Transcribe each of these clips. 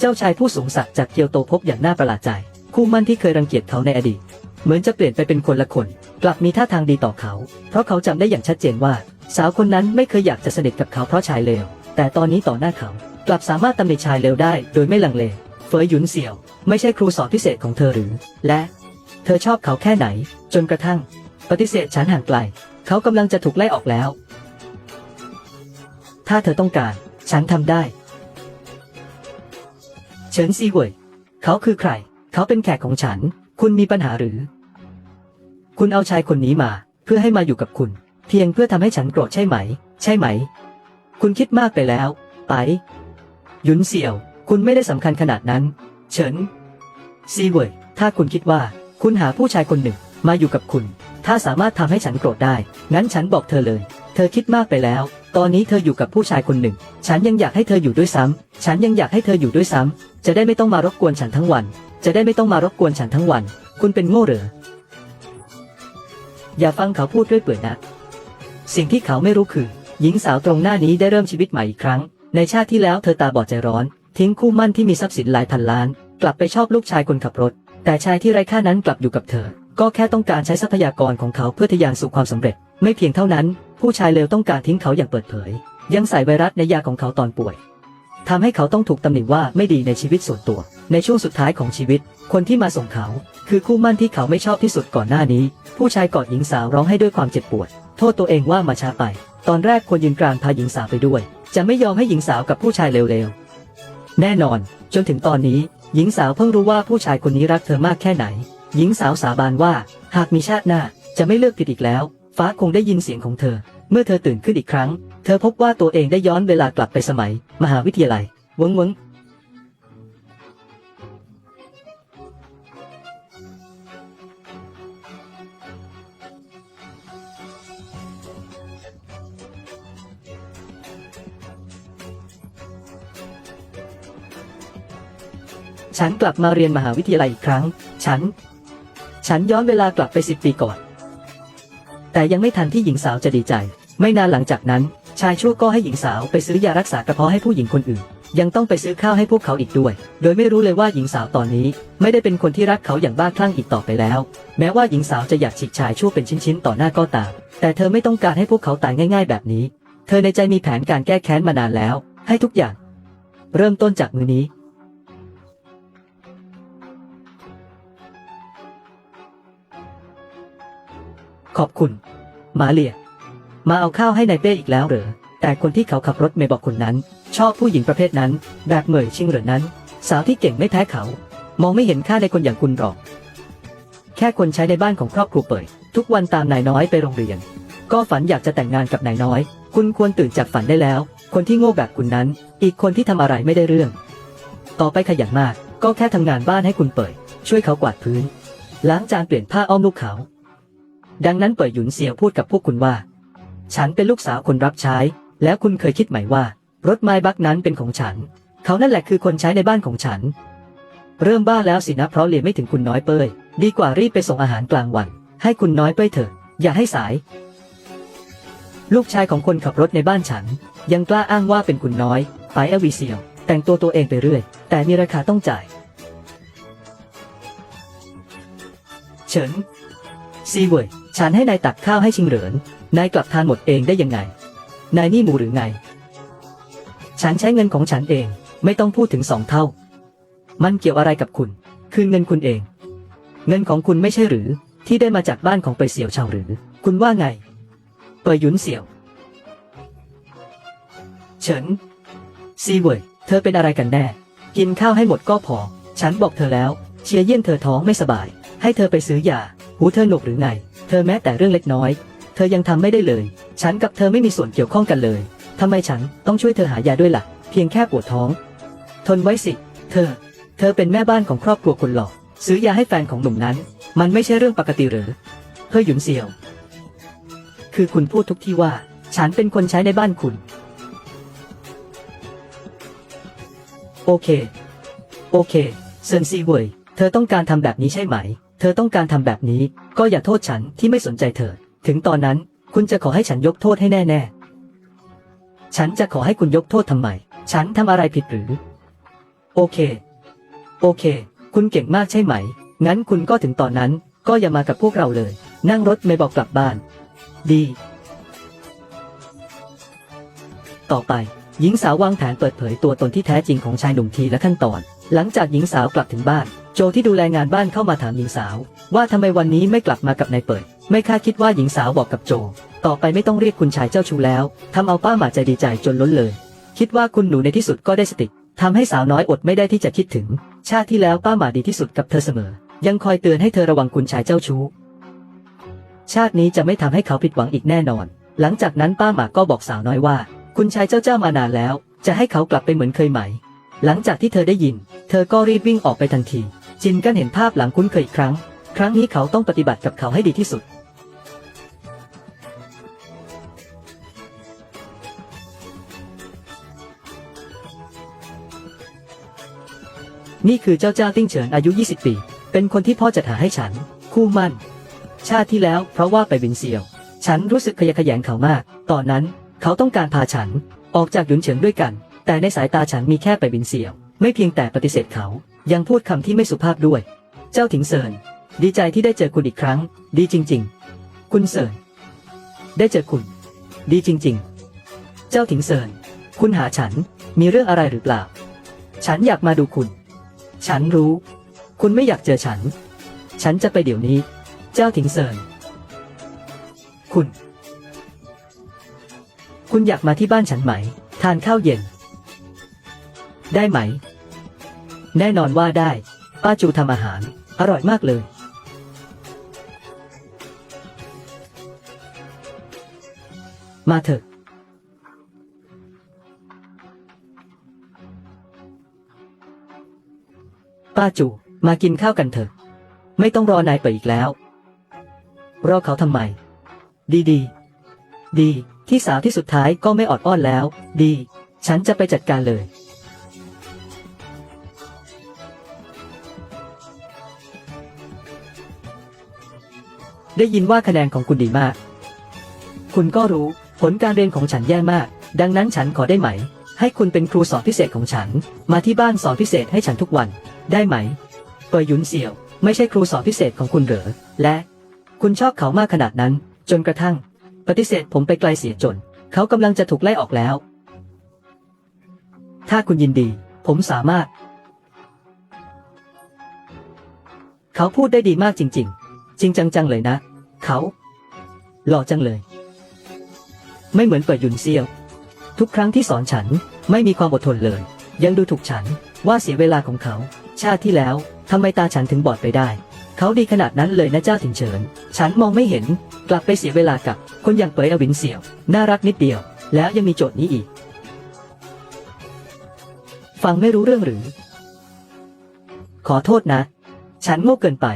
เจ้าชายผู้สูงศักดิ์จากเกียวโตพบอย่างน่าประหลาดใจ คู่มั่นที่เคยรังเกียจเขาในอดีต เหมือนจะเปลี่ยนไปเป็นคนละคน กลับมีท่าทางดีต่อเขา เพราะเขาจำได้อย่างชัดเจนว่า สาวคนนั้นไม่เคยอยากจะสนิทกับเขาเพราะชายเลว แต่ตอนนี้ต่อหน้าเขา กลับสามารถตำหนิชายเลวได้ โดยไม่ลังเล เฟยหยุนเสี่ยว ไม่ใช่ครูสอนพิเศษของเธอหรือ และ เธอชอบเขาแค่ไหน จนกระทั่ง ปฏิเสธฉันห่างไกล เขากำลังจะถูกไล่ออกแล้ว ถ้าเธอต้องการ ฉันทำได้ เฉินซีเว่ยเขาคือใคร เขาเป็นแขกของฉัน คุณมีปัญหาหรือ คุณเอาชายคนนี้มา เพื่อให้มาอยู่กับคุณ เพียงเพื่อทำให้ฉันโกรธใช่ไหม ใช่ไหม คุณคิดมากไปแล้ว ไปหยุนเสี่ยว คุณไม่ได้สำคัญขนาดนั้น เฉินซีเว่ยถ้าคุณคิดว่า คุณหาผู้ชายคนหนึ่ง มาอยู่กับคุณ ถ้าสามารถทำให้ฉันโกรธได้ งั้นฉันบอกเธอเลย เธอคิดมากไปแล้ว ตอนนี้เธออยู่กับผู้ชายคนหนึ่ง ฉันยังอยากให้เธออยู่ด้วยซ้ำฉันยังอยากให้เธออยู่ด้วยซ้ำจะได้ไม่ต้องมารบกวนฉันทั้งวัน จะได้ไม่ต้องมารบกวนฉันทั้งวัน คุณเป็นโง่เหรอ อย่าฟังเขาพูดด้วยเปื่อยนะ สิ่งที่เขาไม่รู้คือ หญิงสาวตรงหน้านี้ได้เริ่มชีวิตใหม่อีกครั้ง ในชาติที่แล้วเธอตาบอดใจร้อน ทิ้งคู่มั่นที่มีทรัพย์สินหลายพันล้าน กลับไปชอบลูกชายคนขับรถ แต่ชายที่ไร้ค่านั้นกลับอยู่กับเธอ ก็แค่ต้องการใช้ทรัพยากรของเขาเพื่อทะยานสู่ความสำเร็จ ไม่เพียงเท่านั้น ผู้ชายเลวต้องการทิ้งเขาอย่างเปิดเผย ยังใส่ไวรัสในยาของเขาตอนป่วยทำให้เขาต้องถูกตำหนิว่าไม่ดีในชีวิตส่วนตัว ในช่วงสุดท้ายของชีวิต คนที่มาส่งเขา คือคู่มั่นที่เขาไม่ชอบที่สุดก่อนหน้านี้ ผู้ชายกอดหญิงสาวร้องให้ด้วยความเจ็บปวด โทษตัวเองว่ามาช้าไป ตอนแรกควรยืนกลางพาหญิงสาวไปด้วย จะไม่ยอมให้หญิงสาวกับผู้ชายเลวๆ แน่นอน จนถึงตอนนี้ หญิงสาวเพิ่งรู้ว่าผู้ชายคนนี้รักเธอมากแค่ไหน หญิงสาวสาบานว่า หากมีชาติหน้าจะไม่เลือกผิดอีกแล้ว ฟ้าคงได้ยินเสียงของเธอ เมื่อเธอตื่นขึ้นอีกครั้ง เธอพบว่าตัวเองได้ย้อนเวลากลับไปสมัย มหาวิทยาลัยเวิงเวิงฉันกลับมาเรียนมหาวิทยาลัยอีกครั้ง ฉัน ฉันย้อนเวลากลับไปสิบปีก่อน แต่ยังไม่ทันที่หญิงสาวจะดีใจ ไม่นานหลังจากนั้น ชายชั่วก็ให้หญิงสาวไปซื้อยารักษากระเพาะให้ผู้หญิงคนอื่น ยังต้องไปซื้อข้าวให้พวกเขาอีกด้วย โดยไม่รู้เลยว่าหญิงสาวตอนนี้ ไม่ได้เป็นคนที่รักเขาอย่างบ้าคลั่งอีกต่อไปแล้ว แม้ว่าหญิงสาวจะอยากฉีกชายชั่วเป็นชิ้นๆต่อหน้าก็ตาม แต่เธอไม่ต้องการให้พวกเขาตายง่าย ๆ แบบนี้ เธอในใจมีแผนการแก้แค้นมานานแล้ว ให้ทุกอย่าง เริ่มต้นจากมือนี้ขอบคุณ มาเลีย มาเอาข้าวให้นายเป้อีกแล้วเหรอ แต่คนที่เขาขับรถเมย์บอกคนนั้น ชอบผู้หญิงประเภทนั้น แบบเหมยชิงเหรอนั้น สาวที่เก่งไม่แพ้เขา มองไม่เห็นค่าในคนอย่างคุณหรอก แค่คนใช้ในบ้านของครอบครัวเปิด ทุกวันตามนายน้อยไปโรงเรียน ก็ฝันอยากจะแต่งงานกับนายน้อย คุณควรตื่นจากฝันได้แล้ว คนที่โง่แบบคุณนั้น อีกคนที่ทำอะไรไม่ได้เรื่อง ต่อไปขยันมาก ก็แค่ทำงานบ้านให้คุณเปิด ช่วยเขากวาดพื้นล้างจานเปลี่ยนผ้าอ้อมลูกเขา ดังนั้นเปิดหยุนเซียวพูดกับพวกคุณว่า ฉันเป็นลูกสาวคนรับใช้ แล้วคุณเคยคิดไหมว่า รถไม้บักนั้นเป็นของฉัน เขานั่นแหละคือคนใช้ในบ้านของฉัน เริ่มบ้าแล้วสินะเพราะเรียนไม่ถึงคุณน้อยเป้ย ดีกว่ารีบไปส่งอาหารกลางวัน ให้คุณน้อยเป้ยเถอะ อย่าให้สาย ลูกชายของคนขับรถในบ้านฉัน ยังกล้าอ้างว่าเป็นคุณน้อย ไปเอวีเซียว แต่งตัวตัวเองไปเรื่อย แต่มีราคาต้องจ่ายเฉินซีเว่ยฉันให้นายตักข้าวให้ชิงเหริน นายกลับทานหมดเองได้ยังไง นายนี่หมูหรือไง ฉันใช้เงินของฉันเอง ไม่ต้องพูดถึงสองเท่า มันเกี่ยวอะไรกับคุณ คืนเงินคุณเอง เงินของคุณไม่ใช่หรือ ที่ได้มาจากบ้านของไปยเสี่ยวชาวหรือ คุณว่าไง เปยหยุนเสี่ยว เฉินซีเว่ยเธอเป็นอะไรกันแน่ กินข้าวให้หมดก็พอ ฉันบอกเธอแล้ว เชียร์เยี่ยนเธอท้องไม่สบาย ให้เธอไปซื้อยา หูเธอหนวกหรือไง เธอแม้แต่เรื่องเล็กน้อย ธอยังทำไม่ได้เลย ฉันกับเธอไม่มีส่วนเกี่ยวข้องกันเลยทำไมฉันต้องช่วยเธอหายาด้วยล่ะ เพียงแค่ปวดท้อง ทนไว้สิ เธอ เธอเป็นแม่บ้านของครอบครัวคนหล่อซื้อยาให้แฟนของหนุ่มนั้น มันไม่ใช่เรื่องปกติหรือเพื่อหยุนเซียว คือคุณพูดทุกที่ว่า ฉันเป็นคนใช้ในบ้านคุณ โอเค โอเคเซินซีเว่ยเธอต้องการทำแบบนี้ใช่ไหม เธอต้องการทำแบบนี้ ก็อย่าโทษฉันที่ไม่สนใจเธอ ถึงตอนนั้นคุณจะขอให้ฉันยกโทษให้แน่ๆฉันจะขอให้คุณยกโทษทำไม ฉันทำอะไรผิดหรือ โอเค โอเค คุณเก่งมากใช่ไหม งั้นคุณก็ถึงตอนนั้นก็อย่ามากับพวกเราเลย นั่งรถไม่บอกกลับบ้าน ดี ต่อไป หญิงสาววางแผนเปิดเผยตัวตนที่แท้จริงของชายหนุ่มทีและขั้นตอน หลังจากหญิงสาวกลับถึงบ้าน จที่ดูแลงานบ้านเข้ามาถามหญิงสาว ว่าทำไมวันนี้ไม่กลับมากับนายเปิด ไม่คาดคิดว่าหญิงสาวบอกกับโจ ต่อไปไม่ต้องเรียกคุณชายเจ้าชู้แล้วทำเอาป้าหมาใจดีใจจนล้นเลย คิดว่าคุณหนูในที่สุดก็ได้สติทำให้สาวน้อยอดไม่ได้ที่จะคิดถึง ชาติที่แล้วป้าหมาดีที่สุดกับเธอเสมอ ยังคอยเตือนให้เธอระวังคุณชายเจ้าชู้ ชาตินี้จะไม่ทำให้เขาผิดหวังอีกแน่นอน หลังจากนั้นป้าหมาก็บอกสาวน้อยว่า คุณชายเจ้าเจ้ามานานแล้ว จะให้เขากลับไปเหมือนเคยไหม หลังจากที่เธอได้ยิน เธอก็รีบวิ่งออกไปทันที จินกันเห็นภาพหลังคุ้นเคยอีกครั้ง ครั้งนี้เขาต้องปฏิบัติกับเขาให้ดีที่สุด นี่คือเจ้าจ้าติ้งเฉินอายุ 20 ปี เป็นคนที่พ่อจัดหาให้ฉัน คู่มั่น ชาติที่แล้วเพราะว่าไปบินเซียว ฉันรู้สึกขยะแขยงเขามาก ตอนนั้นเขาต้องการพาฉัน ออกจากหยุนเฉิงด้วยกัน แต่ในสายตาฉันมีแค่ไปบินเซียว ไม่เพียงแต่ปฏิเสธเขา ยังพูดคำที่ไม่สุภาพด้วย เจ้าถิงเซินดีใจที่ได้เจอคุณอีกครั้ง ดีจริง ๆ คุณเซินได้เจอคุณ ดีจริง ๆ เจ้าถิงเซินคุณหาฉันมีเรื่องอะไรหรือเปล่า ฉันอยากมาดูคุณ ฉันรู้ คุณไม่อยากเจอฉัน ฉันจะไปเดี๋ยวนี้ เจ้าถิงเซินคุณ คุณอยากมาที่บ้านฉันไหม ทานข้าวเย็น ได้ไหม แน่นอนว่าได้ ป้าจูทำอาหาร อร่อยมากเลย มาเถอะป้าจูมากินข้าวกันเถอะ ไม่ต้องรอนายเปิดอีกแล้ว รอเขาทำไม ดีดี ดี ที่สาวที่สุดท้ายก็ไม่อดอ้อนแล้ว ดี ฉันจะไปจัดการเลย ได้ยินว่าคะแนนของคุณดีมาก คุณก็รู้ ผลการเรียนของฉันแย่มาก ดังนั้นฉันขอได้ไหม ให้คุณเป็นครูสอนพิเศษของฉัน มาที่บ้านสอนพิเศษให้ฉันทุกวัน ได้ไหมเปยหยุนเสี่ยว ไม่ใช่ครูสอนพิเศษของคุณเหรอ และ คุณชอบเขามากขนาดนั้น จนกระทั่ง ปฏิเสธผมไปไกลเสียจน เขากำลังจะถูกไล่ออกแล้ว ถ้าคุณยินดี ผมสามารถ เขาพูดได้ดีมากจริง ๆ จริงจังๆเลยนะ เขา หล่อจังเลย ไม่เหมือนเปิดยุนเซียว ทุกครั้งที่สอนฉันไม่มีความอดทนเลย ยังดูถูกฉันว่าเสียเวลาของเขา ชาติที่แล้วทำไมตาฉันถึงบอดไปได้ เขาดีขนาดนั้นเลยนะเจ้าถิงเฉิน ฉันมองไม่เห็นกลับไปเสียเวลากับ คนอย่างเปยอวินเสี่ยว น่ารักนิดเดียว แล้วยังมีโจทย์นี้อีก ฟังไม่รู้เรื่องหรือ ขอโทษนะ ฉันโง่เกินไป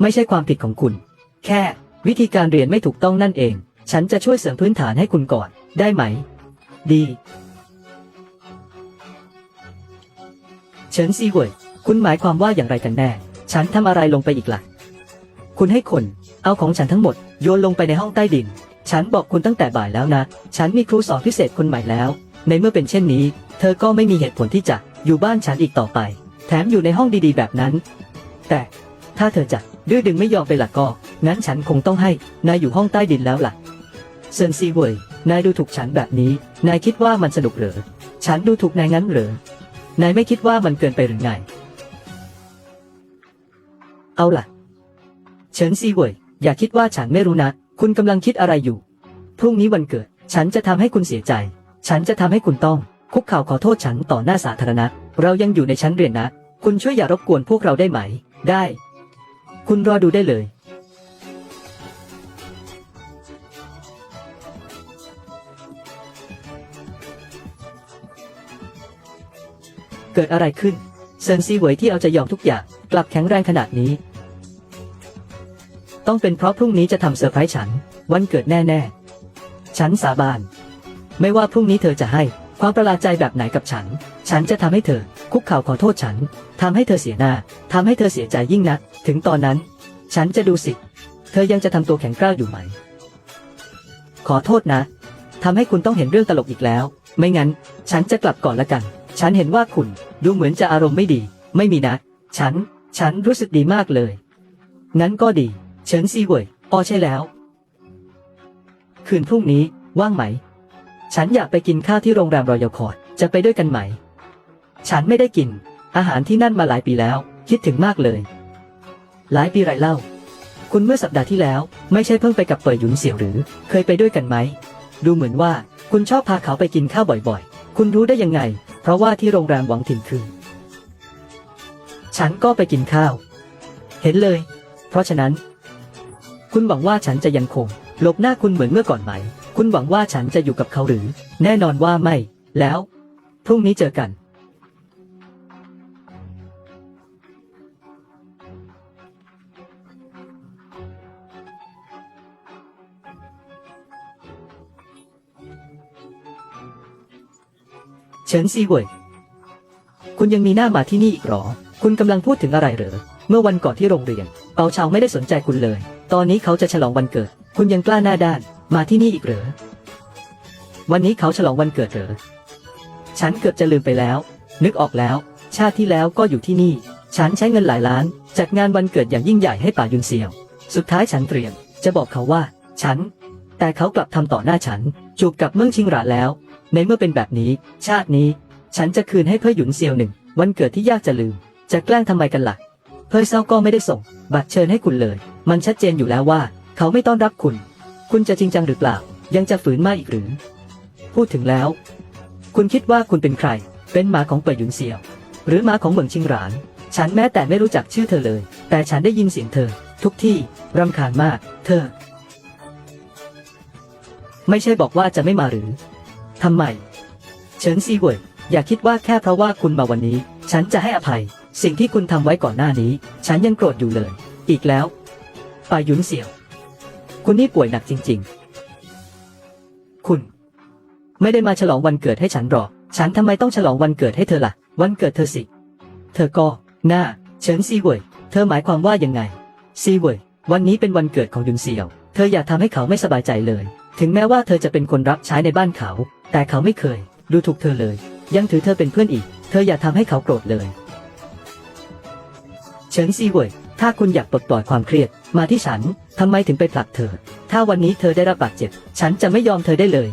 ไม่ใช่ความผิดของคุณ แค่ วิธีการเรียนไม่ถูกต้องนั่นเอง ฉันจะช่วยเสริมพื้นฐานให้คุณก่อน ได้ไหม ดีเฉินซีเว่ยคุณหมายความว่าอย่างไรกันแน่ ฉันทำอะไรลงไปอีกล่ะ คุณให้คน เอาของฉันทั้งหมด โยนลงไปในห้องใต้ดิน ฉันบอกคุณตั้งแต่บ่ายแล้วนะ ฉันมีครูสอนพิเศษคนใหม่แล้ว ในเมื่อเป็นเช่นนี้ เธอก็ไม่มีเหตุผลที่จะอยู่บ้านฉันอีกต่อไป แถมอยู่ในห้องดีๆ แบบนั้น แต่ถ้าเธอจะดื้อดึงไม่ยอมไปล่ะก็ งั้นฉันคงต้องให้ นายอยู่ห้องใต้ดินแล้วล่ะ เซินซีเว่ย นายดูถูกฉันแบบนี้ นายคิดว่ามันสนุกเหรอ ฉันดูถูกนายงั้นเหรอ นายไม่คิดว่ามันเกินไปหรือไง เอาล่ะ เฉินซีเว่ย อย่าคิดว่าฉันไม่รู้นะ คุณกำลังคิดอะไรอยู่ พรุ่งนี้วันเกิด ฉันจะทำให้คุณเสียใจ ฉันจะทำให้คุณต้อง คุกเข่าขอโทษฉันต่อหน้าสาธารณะ เรายังอยู่ในชั้นเรียนนะ คุณช่วยอย่ารบกวนพวกเราได้ไหม ได้ คุณรอดูได้เลย เกิดอะไรขึ้น เซินซีเหวยที่เอาใจยอมทุกอย่าง กลับแข็งแรงขนาดนี้ ต้องเป็นเพราะพรุ่งนี้จะทำเซอร์ไพรส์ฉัน วันเกิดแน่ๆ ฉันสาบาน ไม่ว่าพรุ่งนี้เธอจะให้ความประหลาดใจแบบไหนกับฉัน ฉันจะทำให้เธอ คุกเข่าขอโทษฉันทำให้เธอเสียหน้าทำให้เธอเสียใจยิ่งนัก ถึงตอนนั้น ฉันจะดูสิ เธอยังจะทำตัวแข็งกร้าวอยู่ไหม ขอโทษนะทำให้คุณต้องเห็นเรื่องตลกอีกแล้ว ไม่งั้น ฉันจะกลับก่อนละกัน ฉันเห็นว่าคุณดูเหมือนจะอารมณ์ไม่ดี ไม่มีนะ ฉัน ฉันรู้สึกดีมากเลย งั้นก็ดี เฉินซีเว่ยอ๋อใช่แล้ว คืนพรุ่งนี้ว่างไหม ฉันอยากไปกินข้าวที่โรงแรมรอยัลคอร์ดจะไปด้วยกันไหม ฉันไม่ได้กิน อาหารที่นั่นมาหลายปีแล้ว คิดถึงมากเลย หลายปีไรเล่า คุณเมื่อสัปดาห์ที่แล้ว ไม่ใช่เพิ่งไปกับเปิดหยุนเสี่ยวหรือ เคยไปด้วยกันไหม ดูเหมือนว่าคุณชอบพาเขาไปกินข้าวบ่อยๆ คุณรู้ได้ยังไง เพราะว่าที่โรงแรมหวังถิ่นคือ ฉันก็ไปกินข้าว เห็นเลย เพราะฉะนั้น คุณหวังว่าฉันจะยังคงหลบหน้าคุณเหมือนเมื่อก่อนไหม คุณหวังว่าฉันจะอยู่กับเขาหรือ แน่นอนว่าไม่ แล้ว พรุ่งนี้เจอกัน เฉินซีเว่ยคุณยังมีหน้ามาที่นี่อีกหรอ คุณกำลังพูดถึงอะไรเหรอ เมื่อวันก่อนที่โรงเรียน เปาเชาไม่ได้สนใจคุณเลย ตอนนี้เขาจะฉลองวันเกิด คุณยังกล้าหน้าด้าน มาที่นี่อีกเหรอ วันนี้เขาฉลองวันเกิดเหรอ ฉันเกือบจะลืมไปแล้ว นึกออกแล้ว ชาติที่แล้วก็อยู่ที่นี่ ฉันใช้เงินหลายล้าน จัดงานวันเกิดอย่างยิ่งใหญ่ให้ป่ายุนเซียว สุดท้ายฉันเตรียม จะบอกเขาว่า ฉัน แต่เขากลับทำต่อหน้าฉัน จูบกับเมืองชิงหราแล้ว ในเมื่อเป็นแบบนี้ ชาตินี้ ฉันจะคืนให้เพ่อหยุนเซียวหนึ่ง วันเกิดที่ยากจะลืม จะแกล้งทำไมกันล่ะเพ่อเศร้าก็ไม่ได้ส่ง บัตรเชิญให้คุณเลย มันชัดเจนอยู่แล้วว่า เขาไม่ต้อนรับคุณ คุณจะจริงจังหรือเปล่า ยังจะฝืนมาอีกหรือ พูดถึงแล้ว คุณคิดว่าคุณเป็นใคร เป็นหมาของเป่ยหยุนเซียว หรือหมาของเหมืองชิงหราน ฉันแม้แต่ไม่รู้จักชื่อเธอเลย แต่ฉันได้ยินเสียงเธอ ทุกที่รำคาญมาก เธอ ไม่ใช่บอกว่าจะไม่มาหรือ ทำไม เฉินซีเว่ยอย่าคิดว่าแค่เพราะว่าคุณมาวันนี้ ฉันจะให้อภัย สิ่งที่คุณทำไว้ก่อนหน้านี้ ฉันยังโกรธอยู่เลย อีกแล้วปายยุนเสี่ยว คุณนี่ป่วยหนักจริง ๆ คุณ ไม่ได้มาฉลองวันเกิดให้ฉันหรอก ฉันทำไมต้องฉลองวันเกิดให้เธอล่ะ วันเกิดเธอสิ เธอก็หน้าเฉินซีเว่ยเธอหมายความว่ายังไง ซีเว่ยวันนี้เป็นวันเกิดของยุนเซี่ยว เธออย่าทำให้เขาไม่สบายใจเลย ถึงแม้ว่าเธอจะเป็นคนรับใช้ในบ้านเขา แต่เขาไม่เคย ดูถูกเธอเลย ยังถือเธอเป็นเพื่อนอีก เธออย่าทำให้เขาโกรธเลย เฉินซีเว่ยถ้าคุณอยากปลดปล่อยความเครียด มาที่ฉันทำไมถึงไปผลักเธอ ถ้าวันนี้เธอได้รับบาดเจ็บ ฉันจะไม่ยอมเธอได้เลย